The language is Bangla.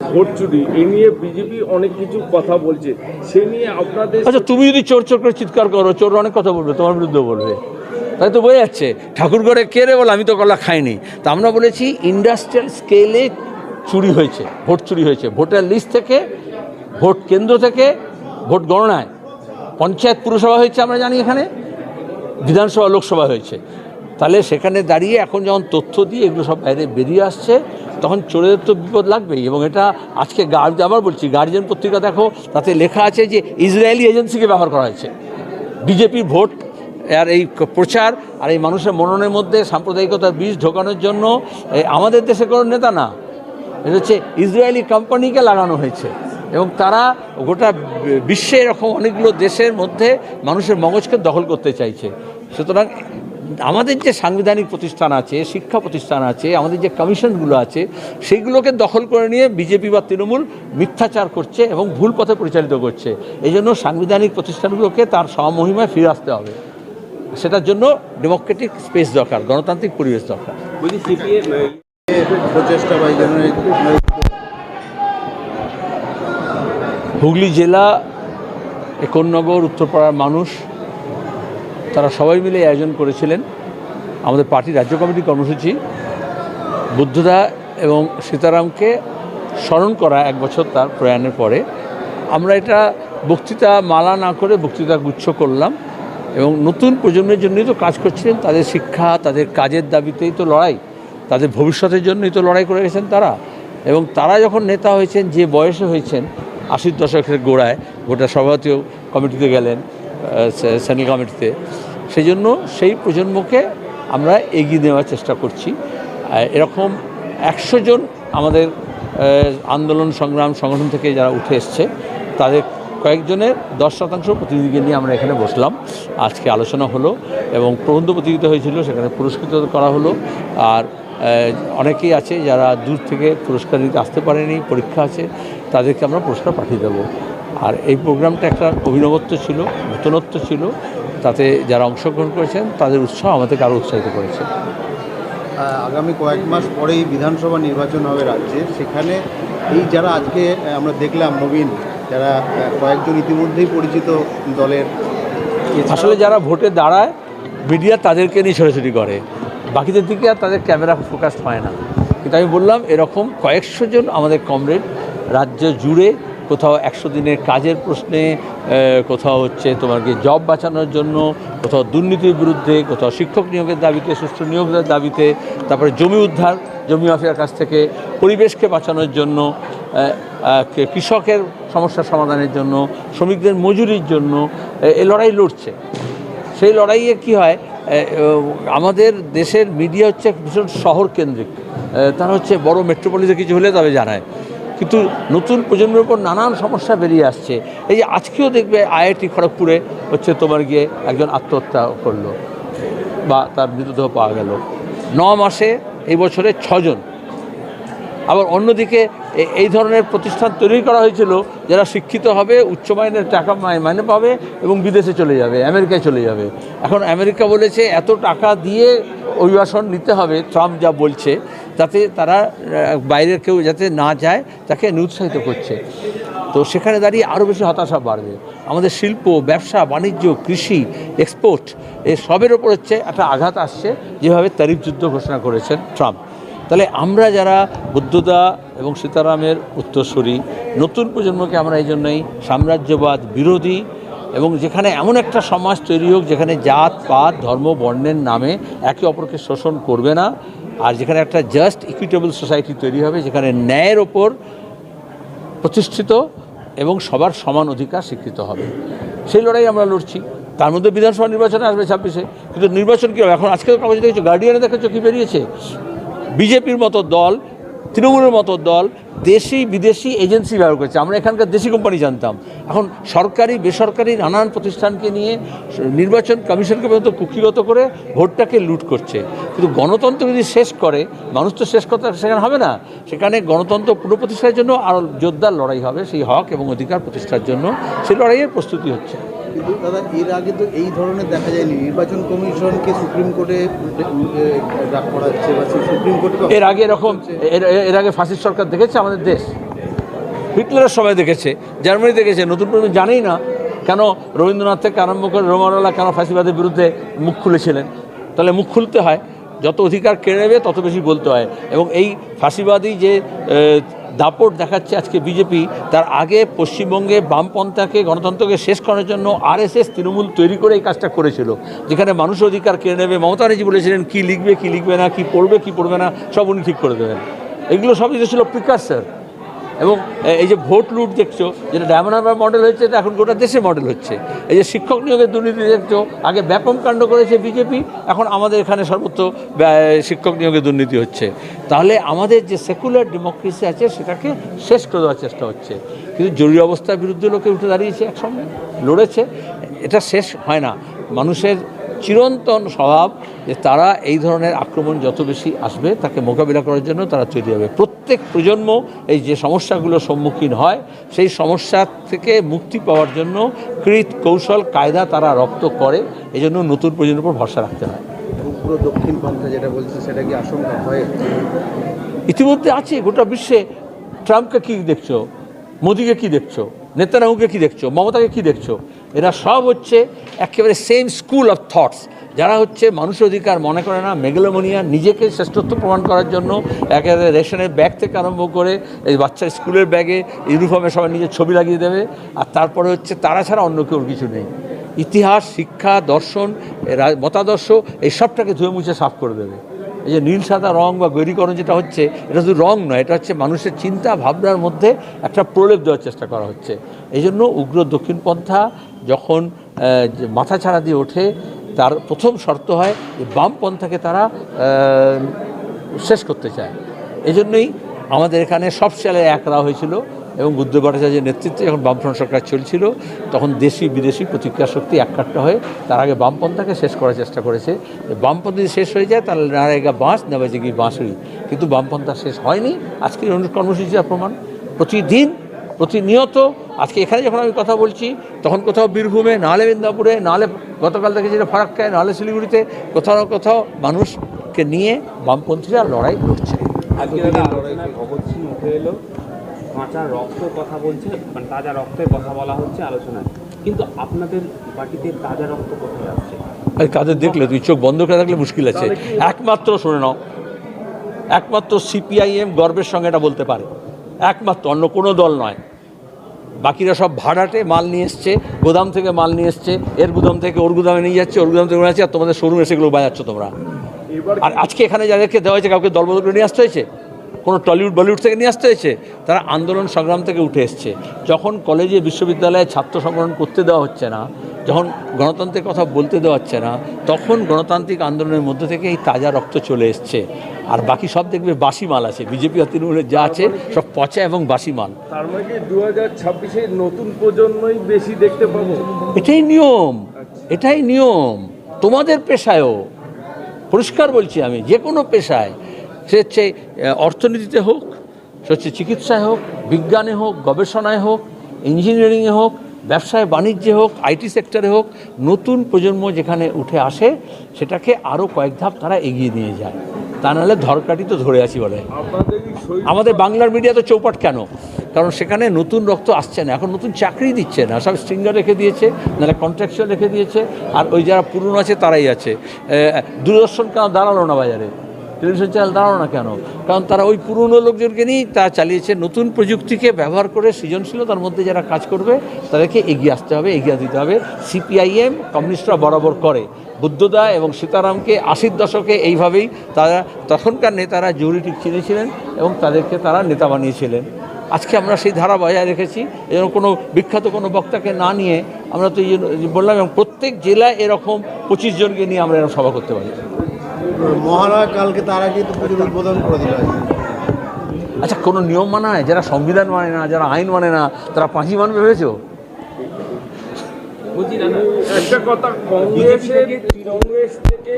ভোট চুরি, এ নিয়ে বিজেপি অনেক কিছু কথা বলছে। সে নিয়ে আপনাদের আচ্ছা তুমি যদি চোর চোর করে চিৎকার করো চোর অনেক কথা বলবে, তোমার বিরুদ্ধে বলবে। তাই তো বোঝা যাচ্ছে ঠাকুরগড়ে কে রে বলে, আমি তো কলা খাইনি। তা আমরা বলেছি ইন্ডাস্ট্রিয়াল স্কেলে চুরি হয়েছে, ভোট চুরি হয়েছে। ভোটার লিস্ট থেকে, ভোট কেন্দ্র থেকে, ভোট গণনায়। পঞ্চায়েত পুরসভা হয়েছে, আমরা জানি এখানে, বিধানসভা, লোকসভা হয়েছে। তাহলে সেখানে দাঁড়িয়ে এখন যখন তথ্য দিয়ে এগুলো সব বাইরে বেরিয়ে আসছে, তখন চোরেদের তো বিপদ লাগবেই এবং এটা আজকে আবার বলছি গার্জিয়ান পত্রিকা দেখো, তাতে লেখা আছে যে ইসরায়েলি এজেন্সিকে ব্যবহার করা হয়েছে। বিজেপির ভোট আর এই প্রচার আর এই মানুষের মননের মধ্যে সাম্প্রদায়িকতার বীজ ঢোকানোর জন্য আমাদের দেশে কোনো নেতা না। এটা হচ্ছে ইসরায়েলি কোম্পানিকে লাগানো হয়েছে এবং তারা গোটা বিশ্বে এরকম অনেকগুলো দেশের মধ্যে মানুষের মগজকে দখল করতে চাইছে। সুতরাং আমাদের যে সাংবিধানিক প্রতিষ্ঠান আছে শিক্ষা প্রতিষ্ঠান আছে আমাদের যে কমিশনগুলো আছে সেইগুলোকে দখল করে নিয়ে বিজেপি বা তৃণমূল মিথ্যাচার করছে এবং ভুল পথে পরিচালিত করছে। এই জন্য সাংবিধানিক প্রতিষ্ঠানগুলোকে তার সমমহিমায় ফিরে আসতে হবে। সেটার জন্য ডেমোক্রেটিক স্পেস দরকার গণতান্ত্রিক পরিবেশ দরকার। হুগলি জেলা একনগর উত্তরপাড়ার মানুষ তারা সবাই মিলে আয়োজন করেছিলেন। আমাদের পার্টি রাজ্য কমিটির কর্মসূচি। বুদ্ধদা এবং সীতারামকে স্মরণ করা এক বছর তার প্রয়াণের পরে। আমরা এটা বক্তৃতা মালা না করে বক্তৃতা গুচ্ছ করলাম এবং নতুন প্রজন্মের জন্যই তো কাজ করছিলেন, তাদের শিক্ষা, তাদের কাজের দাবিতেই তো লড়াই, তাদের ভবিষ্যতের জন্যই তো লড়াই করে গেছেন তারা। এবং তারা যখন নেতা হয়েছেন, যে বয়সে হয়েছেন, আশির দশকের গোড়ায় গোটা সভাপতিও কমিটিতে গেলেন সেন্ট্রাল কমিটিতে সেই জন্য সেই প্রজন্মকে আমরা এগিয়ে নেওয়ার চেষ্টা করছি। এরকম একশো জন আমাদের আন্দোলন, সংগ্রাম, সংগঠন থেকে যারা উঠে এসছে, তাদের কয়েকজনের দশ শতাংশ প্রতিনিধিকে নিয়ে আমরা এখানে বসলাম। আজকে আলোচনা হলো এবং প্রবন্ধ প্রতিযোগিতা হয়েছিল, সেখানে পুরস্কৃত করা হলো। আর অনেকেই আছে যারা দূর থেকে পুরস্কার দিতে আসতে পারেনি, পরীক্ষা আছে, তাদেরকে আমরা পুরস্কার পাঠিয়ে দেবো। আর এই প্রোগ্রামটা একটা অভিনবত্ব ছিল নতুনত্ব ছিল। তাতে যারা অংশগ্রহণ করেছেন তাদের উৎসাহ আমাদেরকে আরও উৎসাহিত করেছে। আগামী কয়েক মাস পরেই বিধানসভা নির্বাচন হবে রাজ্যে। সেখানে এই যারা আজকে আমরা দেখলাম নবীন যারা কয়েকজন ইতিমধ্যেই পরিচিত দলের আসলে যারা ভোটে দাঁড়ায় মিডিয়া তাদেরকে নিয়ে ছোটাছুটি করে। বাকিদের দিকে আর তাদের ক্যামেরা ফোকাস হয় না। কিন্তু আমি বললাম এরকম কয়েকশো জন আমাদের কমরেড রাজ্য জুড়ে কোথাও একশো দিনের কাজের প্রশ্নে কোথাও হচ্ছে তোমাকে জব বাঁচানোর জন্য, কোথাও দুর্নীতির বিরুদ্ধে, কোথাও শিক্ষক নিয়োগের দাবিতে, সুষ্ঠু নিয়োগের দাবিতে, তারপরে জমি উদ্ধার, জমি মাফিয়ার কাছ থেকে পরিবেশকে বাঁচানোর জন্য কৃষকের সমস্যা সমাধানের জন্য, শ্রমিকদের মজুরির জন্য, এ লড়াই লড়ছে। সেই লড়াইয়ে কি হয় আমাদের দেশের মিডিয়া হচ্ছে ভীষণ শহর কেন্দ্রিক তারা হচ্ছে বড় মেট্রোপলিসে কিছু হলে তবে জানায়। কিন্তু নতুন প্রজন্মের উপর নানান সমস্যা বেরিয়ে আসছে। এই যে আজকেও দেখবে আইআইটি খড়গপুরে হচ্ছে তোমার গিয়ে একজন আত্মহত্যা করল বা তার মৃতদেহ পাওয়া গেল। ন মাসে এই বছরে ছজন। আবার অন্যদিকে এই ধরনের প্রতিষ্ঠান তৈরি করা হয়েছিল যারা শিক্ষিত হবে, উচ্চ মাইনের টাকা মাইনে পাবে এবং বিদেশে চলে যাবে, আমেরিকায় চলে যাবে। এখন আমেরিকা বলেছে এত টাকা দিয়ে অভিবাসন নিতে হবে, ট্রাম্প যা বলছে যাতে তারা বাইরের কেউ যাতে না যায়, তাকে নিরুৎসাহিত করছে। তো সেখানে দাঁড়িয়ে আরও বেশি হতাশা বাড়বে। আমাদের শিল্প, ব্যবসা, বাণিজ্য, কৃষি এক্সপোর্ট এ সবের ওপর হচ্ছে একটা আঘাত আসছে, যেভাবে তারিফ যুদ্ধ ঘোষণা করেছেন ট্রাম্প। তাহলে আমরা যারা বুদ্ধদা এবং সীতারামের উত্তরসূরি, নতুন প্রজন্মকে আমরা এই জন্যই সাম্রাজ্যবাদ বিরোধী এবং যেখানে এমন একটা সমাজ তৈরি হোক, যেখানে জাত, পাত, ধর্ম, বর্ণের নামে একে অপরকে শোষণ করবে না, আর যেখানে একটা জাস্ট ইকুইটেবল সোসাইটি তৈরি হবে, যেখানে ন্যায়ের ওপর প্রতিষ্ঠিত এবং সবার সমান অধিকার স্বীকৃত হবে। সেই লড়াই আমরা লড়ছি। তার মধ্যে বিধানসভা নির্বাচন আসবে ছাব্বিশে। কিন্তু নির্বাচন কী হবে? এখন আজকে কাগজে দেখেছ গার্ডিয়ানে দেখেছ কী বেরিয়েছে? বিজেপির মতো দল তৃণমূলের মতো দল দেশি, বিদেশি এজেন্সি ব্যবহার করছে। আমরা এখানকার দেশি কোম্পানি জানতাম। এখন সরকারি, বেসরকারি নানান প্রতিষ্ঠানকে নিয়ে নির্বাচন কমিশনকে পর্যন্ত কুক্ষিগত করে ভোটটাকে লুট করছে। কিন্তু গণতন্ত্র যদি শেষ করে, মানুষ তো শেষ কথা সেখানে হবে না। সেখানে গণতন্ত্র পুনঃপ্রতিষ্ঠার জন্য আরও জোরদার লড়াই হবে। সেই হক এবং অধিকার প্রতিষ্ঠার জন্য সেই লড়াইয়ের প্রস্তুতি হচ্ছে। কিন্তু দাদা এর আগে তো এই ধরনের দেখা যায়নি। নির্বাচন কমিশনকে সুপ্রিম কোর্টে ডাক করা হচ্ছে বা সুপ্রিম কোর্টকে এর আগে এরকম এর আগে ফাঁসির সরকার দেখেছে আমাদের দেশ? হিটলারের সময় দেখেছে জার্মানি দেখেছে নতুন প্রজন্ম জানেই না কেন রবীন্দ্রনাথ থেকে আরম্ভ করে রোমারওয়ালা কেন ফাঁসিবাদের বিরুদ্ধে মুখ খুলেছিলেন। তাহলে মুখ খুলতে হয় যত অধিকার কেড়ে নেবে তত বেশি বলতে হয়। এবং এই ফাঁসিবাদী যে দাপট দেখাচ্ছে আজকে বিজেপি। তার আগে পশ্চিমবঙ্গে বামপন্থাকে, গণতন্ত্রকে শেষ করার জন্য আরএসএস, তৃণমূল তৈরি করে এই কাজটা করেছিল। যেখানে মানুষ অধিকার কেড়ে নেবে। মমতা বলেছিলেন, কী লিখবে কী লিখবে না, কী পড়বে কী পড়বে না, সব উনি ঠিক করে দেবেন। এগুলো সবই ছিল প্রিকার্সার। এবং এই যে ভোট লুট দেখছ, যেটা ডায়মন্ড হারবার মডেল হচ্ছে, এটা এখন গোটা দেশে মডেল হচ্ছে। এই যে শিক্ষক নিয়োগের দুর্নীতি দেখছ, আগে ব্যাপক কাণ্ড করেছে বিজেপি, এখন আমাদের এখানে সর্বত্র শিক্ষক নিয়োগের দুর্নীতি হচ্ছে। তাহলে আমাদের যে সেকুলার ডেমোক্রেসি আছে, সেটাকে শেষ করে দেওয়ার চেষ্টা হচ্ছে। কিন্তু জরুরি অবস্থার বিরুদ্ধে লোকে উঠে দাঁড়িয়েছে একসঙ্গে, লড়েছে, এটা শেষ হয় না। মানুষের চিরন্তন স্বভাব যে তারা এই ধরনের আক্রমণ যত বেশি আসবে তাকে মোকাবিলা করার জন্য তারা তৈরি হবে প্রত্যেক প্রজন্ম এই যে সমস্যাগুলোর সম্মুখীন হয় সেই সমস্যা থেকে মুক্তি পাওয়ার জন্য কৃত কৌশল কায়দা তারা রপ্ত করে। এই জন্য নতুন প্রজন্মের উপর ভরসা রাখতে হয়। পুরো দক্ষিণ পন্থা যেটা বলছে সেটা কি আশঙ্কা হয়? ইতিমধ্যে আছে গোটা বিশ্বে ট্রাম্পকে কি দেখছ? মোদিকে কি দেখছ? নেতানাহুকে কি দেখছ? মমতাকে কি দেখছ? এরা সব হচ্ছে একেবারে সেম স্কুল অফ থটস যারা হচ্ছে মানুষের অধিকার মনে করে না, মেগলোমোনিয়া নিজেকে শ্রেষ্ঠত্ব প্রমাণ করার জন্য একেবারে রেশনের ব্যাগ থেকে আরম্ভ করে এই বাচ্চার স্কুলের ব্যাগে ইউনিফর্মে সবাই নিজের ছবি লাগিয়ে দেবে, আর তারপরে হচ্ছে তারা ছাড়া অন্য কেউ কিছু নেই। ইতিহাস, শিক্ষা, দর্শন মতাদর্শ, এই সবটাকে ধুয়ে মুছে সাফ করে দেবে। এই যে নীল, সাদা রং বা গৈরীকরণ যেটা হচ্ছে, এটা শুধু রং নয়, এটা হচ্ছে মানুষের চিন্তা ভাবনার মধ্যে একটা প্রলেপ দেওয়ার চেষ্টা করা হচ্ছে। এই জন্য উগ্র দক্ষিণপন্থা যখন মাথা ছাড়া দিয়ে ওঠে, তার প্রথম শর্ত হয় যে বামপন্থাকে তারা শেষ করতে চায়। এই জন্যই আমাদের এখানে সব সালে একরা হয়েছিল। এবং বুদ্ধ ভট্টাচার্যের নেতৃত্বে যখন বামফ্রন্ট সরকার চলছিল, তখন দেশি বিদেশি প্রতিক্রিয়া শক্তি একাট্টা হয়ে তার আগে বামপন্থাকে শেষ করার চেষ্টা করেছে। বামপন্থা শেষ হয়ে যায়, তাহলে নারায়গা বাঁশ নেবাজে গিয়ে বাঁশুড়ি। কিন্তু বামপন্থা শেষ হয়নি। আজকের কর্মসূচির প্রমাণ প্রতিদিন, প্রতিনিয়ত আজকে এখানে যখন আমি কথা বলছি, তখন কোথাও বীরভূমে নাহলে মেদিনীপুরে নাহলে গতকাল থেকে যেটা ফারাক্কায় নাহলে শিলিগুড়িতে কোথাও না কোথাও মানুষকে নিয়ে বামপন্থীরা লড়াই করছে। আজকে ভগৎ সিং উঠে এলো কাঁচা রক্তের কথা বলছে মানে তাজা রক্তের কথা বলা হচ্ছে আলোচনায়। কিন্তু আপনাদের পার্টিতে তাজা রক্ত কোথায় আসছে? আর কাদের দেখলে তুই চোখ বন্ধ করে রাখলে মুশকিল আছে। একমাত্র শুনে নাও একমাত্র সিপিআইএম গর্বের সঙ্গে এটা বলতে পারে। একমাত্র অন্য কোনো দল নয়। বাকিরা সব ভাড়াটে মাল নিয়ে এসছে গোদাম থেকে মাল নিয়ে এসছে এর গুদাম থেকে ওর গুদামে নিয়ে যাচ্ছে ওর গুদাম থেকে যাচ্ছে আর তোমাদের শোরুমে সেগুলো বাজাচ্ছ তোমরা। আর আজকে এখানে যাদেরকে দেওয়া হয়েছে কাউকে দলবদল করে নিয়ে আসতে হয়েছে? কোনো টলিউড বলিউড থেকে নিয়ে আসতে হয়েছে তারা আন্দোলন সংগ্রাম থেকে উঠে এসছে। যখন কলেজে বিশ্ববিদ্যালয়ে ছাত্র সংগঠন করতে দেওয়া হচ্ছে না যখন গণতন্ত্রের কথা বলতে দেওয়া হচ্ছে না তখন গণতান্ত্রিক আন্দোলনের মধ্যে থেকে এই তাজা রক্ত চলে এসছে। আর বাকি সব দেখবে বাসি মাল আছে বিজেপি আর তৃণমূলের যা আছে সব পচা এবং বাসি মাল তার মানে কি দু হাজার ছাব্বিশে নতুন প্রজন্মই বেশি দেখতে পাবো? এটাই নিয়ম এটাই নিয়ম। তোমাদের পেশায়ও পরিষ্কার বলছি আমি যে কোনো পেশায়। সে হচ্ছে অর্থনীতিতে হোক, সে হচ্ছে চিকিৎসায় হোক, বিজ্ঞানে হোক, গবেষণায় হোক, ইঞ্জিনিয়ারিংয়ে হোক, ব্যবসায় বাণিজ্যে হোক, আইটি সেক্টরে হোক, নতুন প্রজন্ম যেখানে উঠে আসে, সেটাকে আরও কয়েক ধাপ তারা এগিয়ে নিয়ে যায়। তা নাহলে ধরকাটি তো ধরে আছি বলে। আমাদের বাংলার মিডিয়া তো চৌপাট কেন? কারণ সেখানে নতুন রক্ত আসছে না। এখন নতুন চাকরি দিচ্ছে না। সব স্ট্রিঙ্গার রেখে দিয়েছে, নাহলে কন্ট্রাকচুয়াল রেখে দিয়েছে, আর ওই যারা পুরনো আছে তারাই আছে। দূরদর্শন কেন দাঁড়াল না বাজারে? টেলিভিশন চ্যানেল দাঁড়াল না কেন? কারণ তারা ওই পুরনো লোকজনকে নিয়েই তা চালিয়েছে, নতুন প্রযুক্তিকে ব্যবহার করে সৃজনশীলতার মধ্যে যারা কাজ করবে, তাদেরকে এগিয়ে আসতে হবে, এগিয়ে দিতে হবে। সিপিআইএম কমিউনিস্টরা বরাবর করে। বুদ্ধদা এবং সীতারামকে আশির দশকে এইভাবেই তারা, তখনকার নেতারা জরুরি চিনেছিলেন এবং তাদেরকে তারা নেতা বানিয়েছিলেন। আজকে আমরা সেই ধারা বজায় রেখেছি, এই কোনো বিখ্যাত কোনো বক্তাকে না নিয়ে আমরা তো এই বললাম, এবং প্রত্যেক জেলায় এরকম পঁচিশ জনকে নিয়ে আমরা এরকম সভা করতে পারি। মহারাজ কালকে তারা কিন্তু পুজোর উদ্বোধন করে দিল আচ্ছা কোনো নিয়ম মানায় যারা সংবিধান মানে না যারা আইন মানে না তারা পাঁচই মানবে ভেবেছো? একটা কথা কংগ্রেসের কংগ্রেস থেকে